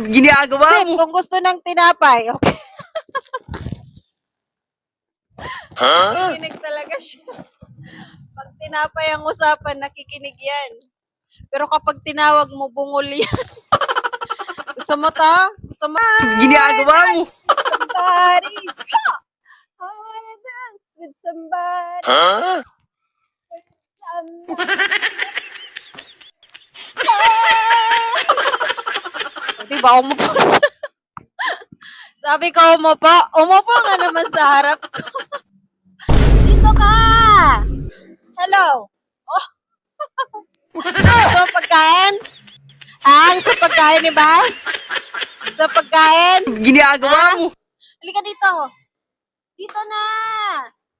ginagawa Sip, mo? kung gusto ng tinapay. Okay. Nakikinig talaga siya. Pag tinapay ang usapan, nakikinig yan. Pero kapag tinawag mo, bungol yan. Gusto mo to? Gusto mo? Ginagawa mo? Somebody. Ha! I wanna dance with somebody. Somebody. Ah! Di ba, umupo siya. Sabi ko, umupo. Umupo nga naman sa harap ko. Dito ka! Hello? Oh. Mo pagkain? Ah, gusto pagkain ni Bas? Gusto pagkain? Ginagawa Ah? mo? Halika dito. Dito na.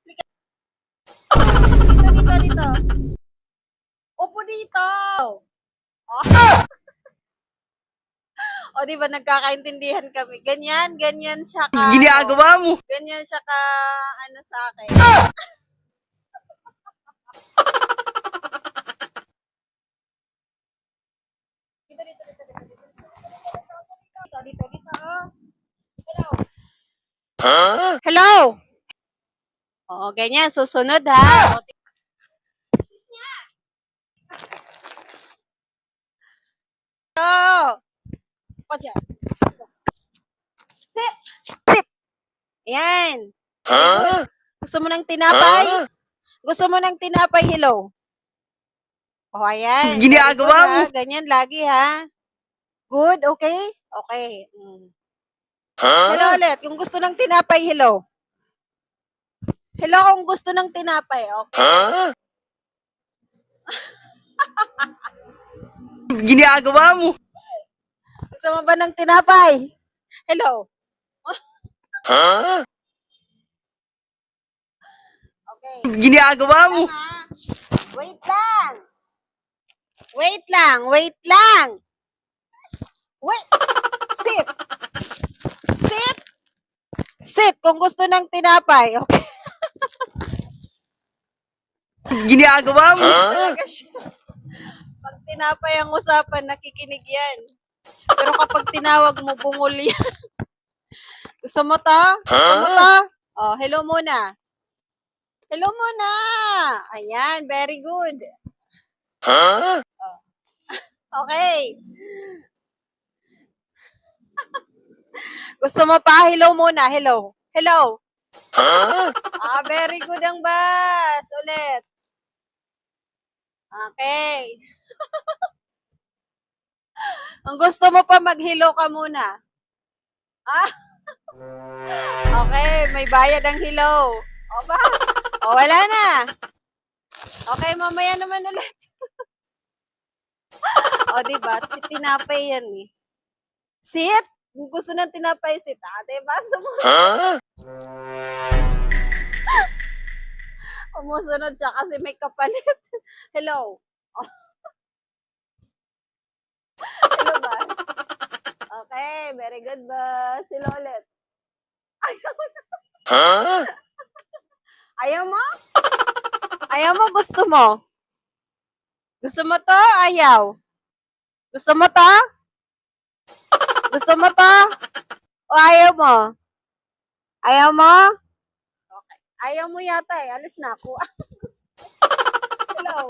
Halika. Dito, dito, dito. Upo dito. Oh. O, di ba nagkakaintindihan kami? Ganyan, ganyan siya ka. Ginagawa mo? Ganyan siya ka, ano sa akin. Dito, dito, dito, dito, dito. Dito, dito, dito. oh. Hello. Hello. Oo, ganyan. Susunod ha. O, ti- Hello. Ako dyan. Sit. Sit. Ayan. Gusto mo ng tinapay? Gusto mo ng tinapay, hello? Oh, ayan. Ginagawa mo. Ganyan lagi, ha? Good, okay? Okay. Mm. Hello ulit. Kung gusto ng tinapay, hello. Hello kung gusto ng tinapay, okay? Ginagawa mo? Gusto mo ba ng tinapay? Hello. Okay. Ginagawa mo? Ha? Wait lang. Wait lang, wait lang. Wait. Sit. Sit. Sit kung gusto ng tinapay. Okay. Ginagawa mo? Siya. Pag tinapay ang usapan, nakikinig yan. Pero kapag tinawag mo, bungol yan. Gusto mo to? Gusto mo to? Oh, hello muna. Hello muna. Ayan, very good. Okay. Gusto mo pa? Hello muna. Hello. Hello. Ah, very good ang bus. Ulit. Okay. Ang gusto mo pa mag-hello ka muna. Ah. Okay, may bayad ang hello. O ba? O wala na. Okay, mamaya naman ulit. o, diba? Si tinapay yan eh. Sit? Kung gusto ng tinapay, sit. Ah, diba? Sumunod. Umusunod siya kasi may kapalit. Hello. Oh. Hello, Bas. Okay, very good, Bas. Hello ulit. Ayaw mo. Ayaw mo? Ayaw mo? Gusto mo? Gusto mo to? Ayaw. Gusto mo to? Gusto mo to? O ayaw mo? Ayaw mo? Okay. Ayaw mo yata eh. Alis na ako. Hello.